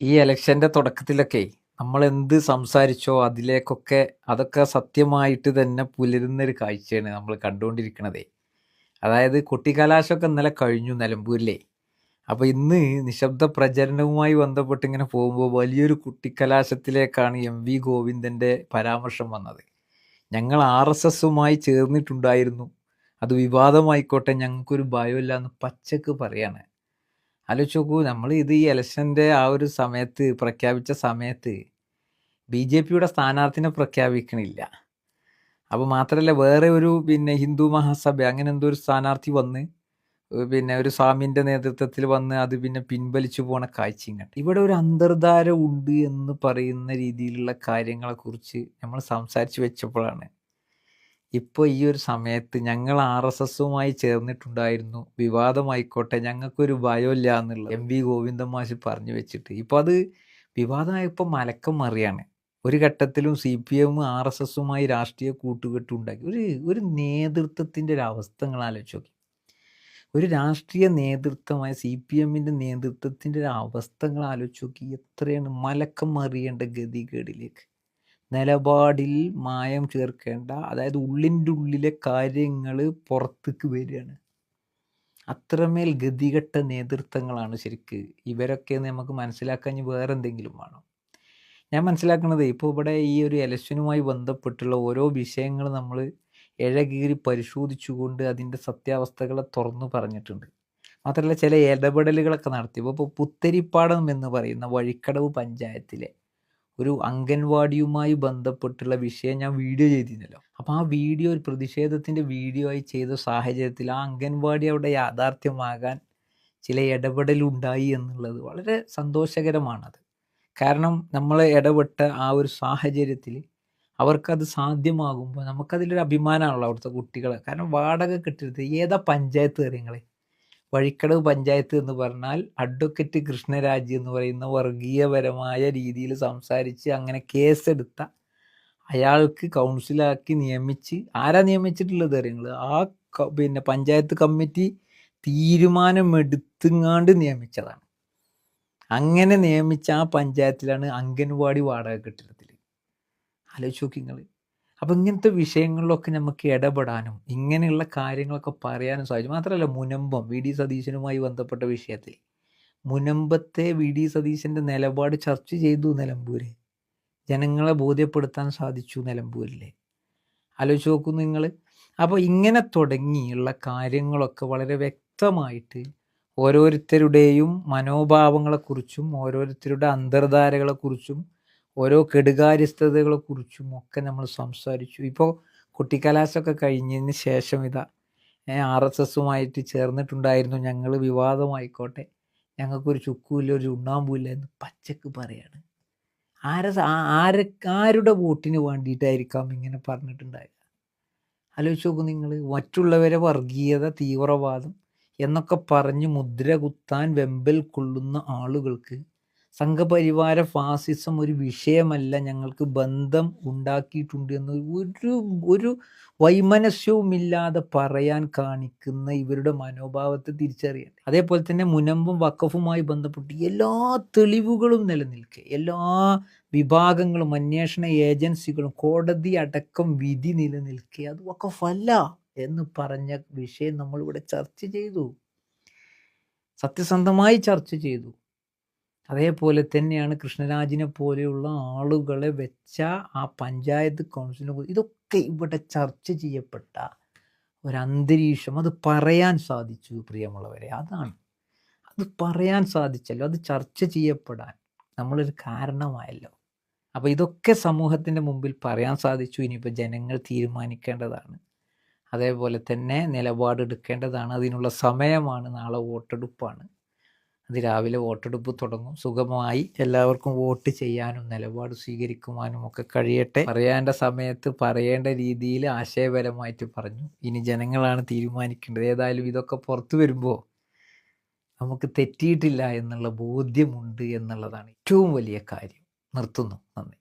ഈ ഇലക്ഷന്റെ തുടക്കത്തിലൊക്കെ നമ്മൾ എന്ത് സംസാരിച്ചോ അതിലേക്കൊക്കെ അതൊക്കെ സത്യമായിട്ട് തന്നെ പുലരുന്നൊരു കാഴ്ചയാണ് നമ്മൾ കണ്ടുകൊണ്ടിരിക്കണതേ. അതായത് കുട്ടിക്കാലാശമൊക്കെ ഇന്നലെ കഴിഞ്ഞു നിലമ്പൂരിലെ. അപ്പോൾ ഇന്ന് നിശബ്ദ പ്രചരണവുമായി ബന്ധപ്പെട്ട് ഇങ്ങനെ പോകുമ്പോൾ വലിയൊരു കുട്ടിക്കലാശത്തിലേക്കാണ് എം വി ഗോവിന്ദന്റെ പരാമർശം വന്നത്. ഞങ്ങൾ ആർ എസ് എസുമായി ചേർന്നിട്ടുണ്ടായിരുന്നു. അത് വിവാദമായിക്കോട്ടെ ഞങ്ങൾക്കൊരു ഭയമില്ല എന്ന് പച്ചക്ക് പറയാണ്. ആലോചിച്ച് നോക്കൂ നമ്മൾ ഇത് ഈ ഇലക്ഷന്റെ ആ ഒരു സമയത്ത് പ്രഖ്യാപിച്ച സമയത്ത് ബി ജെ പിയുടെ സ്ഥാനാർത്ഥിനെ പ്രഖ്യാപിക്കണില്ല. അപ്പോൾ മാത്രമല്ല വേറെ ഒരു പിന്നെ ഹിന്ദു മഹാസഭ അങ്ങനെ എന്തോ ഒരു സ്ഥാനാർത്ഥി വന്ന് പിന്നെ ഒരു സ്വാമിന്റെ നേതൃത്വത്തിൽ വന്ന് അത് പിന്നെ പിൻവലിച്ചു പോണ കാഴ്ചയും കണ്ടു ഇവിടെ ഒരു അന്തർധാര ഉണ്ട് എന്ന് പറയുന്ന രീതിയിലുള്ള കാര്യങ്ങളെക്കുറിച്ച് നമ്മൾ സംസാരിച്ചു വെച്ചപ്പോഴാണ് ഇപ്പോൾ ഈ ഒരു സമയത്ത് ഞങ്ങൾ ആർ എസ് എസുമായി ചേർന്നിട്ടുണ്ടായിരുന്നു. വിവാദമായിക്കോട്ടെ ഞങ്ങൾക്കൊരു ഭയമില്ല എന്നുള്ളത് എം വി ഗോവിന്ദൻ മാഷ് പറഞ്ഞു വെച്ചിട്ട്. ഇപ്പോൾ അത് വിവാദമായപ്പോൾ മലക്കം മറിയാണ്. ഒരു ഘട്ടത്തിലും C P M R S എസുമായി രാഷ്ട്രീയ കൂട്ടുകെട്ടുണ്ടാക്കി ഒരു ഒരു നേതൃത്വത്തിന്റെ ഒരു അവസ്ഥ നിങ്ങൾ ആലോചിച്ച് നോക്കി. ഒരു രാഷ്ട്രീയ നേതൃത്വമായ സി പി എമ്മിന്റെ നേതൃത്വത്തിന്റെ ഒരു അവസ്ഥകൾ ആലോചിച്ച് നോക്കി എത്രയാണ് മലക്കം മറിയേണ്ട ഗതികേടിലേക്ക്. നിലപാടിൽ മായം ചേർക്കേണ്ട അതായത് ഉള്ളിന്റെ ഉള്ളിലെ കാര്യങ്ങൾ പുറത്തേക്ക് വരികയാണ്. അത്രമേൽ ഗതികെട്ട നേതൃത്വങ്ങളാണ് ശരിക്ക്. ഇവരൊക്കെ നമുക്ക് മനസ്സിലാക്കാൻ വേറെ എന്തെങ്കിലും വേണം. ഞാൻ മനസ്സിലാക്കുന്നത് ഇപ്പോൾ ഇവിടെ ഈ ഒരു ഇലക്ഷനുമായി ബന്ധപ്പെട്ടുള്ള ഓരോ വിഷയങ്ങൾ നമ്മൾ ഇഴകീറി പരിശോധിച്ചുകൊണ്ട് അതിന്റെ സത്യാവസ്ഥകളെ തുറന്നു പറഞ്ഞിട്ടുണ്ട്. മാത്രമല്ല ചില ഇടപെടലുകളൊക്കെ നടത്തി. ഇപ്പോൾ പുത്തരിപ്പാടം എന്ന് പറയുന്ന വഴിക്കടവ് പഞ്ചായത്തിലെ ഒരു അംഗൻവാടിയുമായി ബന്ധപ്പെട്ടുള്ള വിഷയം ഞാൻ വീഡിയോ ചെയ്തിരുന്നല്ലോ. അപ്പോൾ ആ വീഡിയോ ഒരു പ്രതിഷേധത്തിന്റെ വീഡിയോ ആയി ചെയ്ത സാഹചര്യത്തിൽ ആ അംഗൻവാടി അവിടെ യാഥാർത്ഥ്യമാകാൻ ചില ഇടപെടലുണ്ടായി എന്നുള്ളത് വളരെ സന്തോഷകരമാണത്. കാരണം നമ്മൾ ഇടപെട്ട ആ ഒരു സാഹചര്യത്തിൽ അവർക്കത് സാധ്യമാകുമ്പോൾ നമുക്കതിലൊരു അഭിമാനമാണല്ലോ അവിടുത്തെ കുട്ടികൾ കാരണം വാടക കിട്ടരുത് ഏതാ പഞ്ചായത്ത് കാര്യങ്ങളെ വഴിക്കടവ് പഞ്ചായത്ത് എന്ന് പറഞ്ഞാൽ അഡ്വക്കേറ്റ് കൃഷ്ണരാജ് എന്ന് പറയുന്ന വർഗീയപരമായ രീതിയിൽ സംസാരിച്ച് അങ്ങനെ കേസെടുത്ത അയാൾക്ക് കൗൺസിലാക്കി നിയമിച്ച്. ആരാ നിയമിച്ചിട്ടുള്ളത് അറിയങ്ങൾ ആ പിന്നെ പഞ്ചായത്ത് കമ്മിറ്റി തീരുമാനമെടുത്തുങ്ങാണ്ട് നിയമിച്ചതാണ്. അങ്ങനെ നിയമിച്ച ആ പഞ്ചായത്തിലാണ് അംഗൻവാടി വാടക കെട്ടിടത്തിൽ ആലോചിച്ച് നോക്കി നിങ്ങൾ അപ്പം ഇങ്ങനത്തെ വിഷയങ്ങളിലൊക്കെ നമുക്ക് ഇടപെടാനും ഇങ്ങനെയുള്ള കാര്യങ്ങളൊക്കെ പറയാനും സാധിച്ചു. മാത്രമല്ല മുനമ്പം വി. ഡി. സതീശനുമായി ബന്ധപ്പെട്ട വിഷയത്തിൽ. മുനമ്പത്തെ വി. ഡി. സതീശന്റെ നിലപാട് ചർച്ച ചെയ്തു നിലമ്പൂര്. ജനങ്ങളെ ബോധ്യപ്പെടുത്താൻ സാധിച്ചു നിലമ്പൂരിലെ. ആലോചിച്ച് നോക്കൂ നിങ്ങൾ അപ്പോൾ ഇങ്ങനെ തുടങ്ങിയുള്ള കാര്യങ്ങളൊക്കെ വളരെ വ്യക്തമായിട്ട് ഓരോരുത്തരുടെയും മനോഭാവങ്ങളെക്കുറിച്ചും ഓരോരുത്തരുടെ അന്തർധാരകളെക്കുറിച്ചും ഓരോ കെടുകാര്യസ്ഥതകളെക്കുറിച്ചും ഒക്കെ നമ്മൾ സംസാരിച്ചു. ഇപ്പോൾ കുട്ടിക്കലാശമൊക്കെ കഴിഞ്ഞതിന് ശേഷം ഇതാ ആർ എസ് എസുമായിട്ട് ചേർന്നിട്ടുണ്ടായിരുന്നു ഞങ്ങൾ വിവാദമായിക്കോട്ടെ. ഞങ്ങൾക്കൊരു ചുക്കുമില്ല ഒരു ഉണ്ണാമ്പൂല്ല എന്ന് പച്ചക്ക് പറയാണ്. ആരെ ആരെ വോട്ടിന് വേണ്ടിയിട്ടായിരിക്കാം ഇങ്ങനെ പറഞ്ഞിട്ടുണ്ടാവുക? ആലോചിച്ച് നോക്കൂ നിങ്ങൾ മറ്റുള്ളവരെ വർഗീയത തീവ്രവാദം എന്നൊക്കെ പറഞ്ഞ് മുദ്ര കുത്താൻ വെമ്പൽ കൊള്ളുന്ന ആളുകൾക്ക് സംഘപരിവാര ഫാസിസം ഒരു വിഷയമല്ല. ഞങ്ങൾക്ക് ബന്ധം ഉണ്ടാക്കിയിട്ടുണ്ട് എന്ന് ഒരു ഒരു വൈമനസ്യവുമില്ലാതെ പറയാൻ കാണിക്കുന്ന ഇവരുടെ മനോഭാവത്തെ തിരിച്ചറിയണം അതേപോലെ തന്നെ മുനമ്പും വക്കഫുമായി ബന്ധപ്പെട്ട് എല്ലാ തെളിവുകളും നിലനിൽക്കെ. എല്ലാ വിഭാഗങ്ങളും അന്വേഷണ ഏജൻസികളും കോടതി അടക്കം വിധി നിലനിൽക്കെ. അത് വക്കഫല്ല എന്ന് പറഞ്ഞ വിഷയം നമ്മളിവിടെ ചർച്ച ചെയ്തു. സത്യസന്ധമായി ചർച്ച ചെയ്തു. അതേപോലെ തന്നെയാണ് കൃഷ്ണരാജിനെ പോലെയുള്ള ആളുകളെ വെച്ച ആ പഞ്ചായത്ത് കൗൺസിലിനെ ഇതൊക്കെ ഇവിടെ ചർച്ച ചെയ്യപ്പെട്ട ഒരന്തരീക്ഷം അത് പറയാൻ സാധിച്ചു പ്രിയമുള്ളവരെ. അതാണ്. അത് പറയാൻ സാധിച്ചല്ലോ. അത് ചർച്ച ചെയ്യപ്പെടാൻ നമ്മളൊരു കാരണമായല്ലോ. അപ്പോൾ ഇതൊക്കെ സമൂഹത്തിന്റെ മുമ്പിൽ പറയാൻ സാധിച്ചു. ഇനിയിപ്പോൾ ജനങ്ങൾ തീരുമാനിക്കേണ്ടതാണ്. അതേപോലെ തന്നെ നിലപാടെടുക്കേണ്ടതാണ്. അതിനുള്ള സമയമാണ്. നാളെ വോട്ടെടുപ്പാണ്. അത് രാവിലെ വോട്ടെടുപ്പ് തുടങ്ങും. സുഗമമായി എല്ലാവർക്കും വോട്ട് ചെയ്യാനും നിലപാട് സ്വീകരിക്കുവാനും ഒക്കെ കഴിയട്ടെ. പറയേണ്ട സമയത്ത് പറയേണ്ട രീതിയിൽ ആശയപരമായിട്ട് പറഞ്ഞു. ഇനി ജനങ്ങളാണ് തീരുമാനിക്കേണ്ടത്. ഏതായാലും ഇതൊക്കെ പുറത്തു വരുമ്പോൾ നമുക്ക് തെറ്റിയിട്ടില്ല എന്നുള്ള ബോധ്യമുണ്ട് എന്നുള്ളതാണ് ഏറ്റവും വലിയ കാര്യം. നിർത്തുന്നു. നന്ദി.